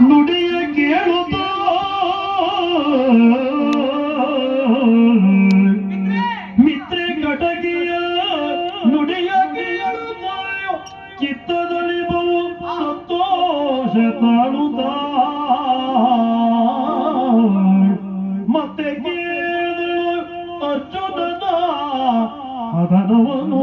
ನುಡಿಯ ಕೇಳುತ್ತ ಮಿತ್ರೆ ಕಟಗಿಯ ನುಡಿಯ ಕೇಳುತ್ತ ಚಿತ್ತದಲ್ಲಿ ಬಹು ಸಂತೋಷ ತಾಳುತ್ತ. ಮತ್ತೆ ಕೇಳು ಅಚ್ಚುತದ ಅದನವನು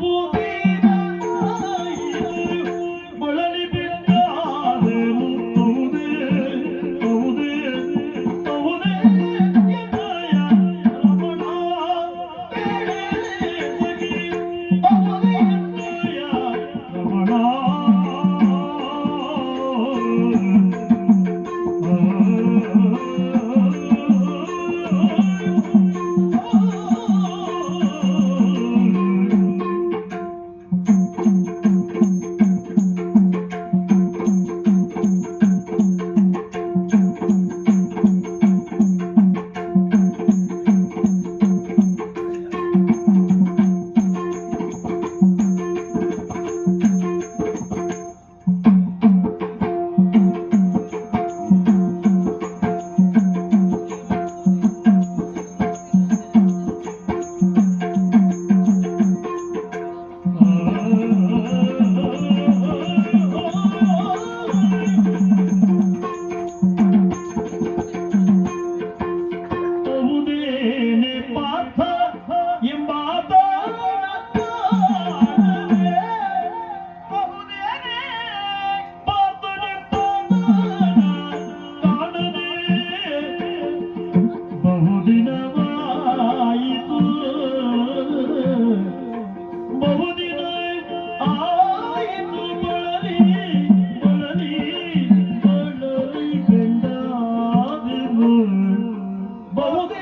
Oh,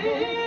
Amen.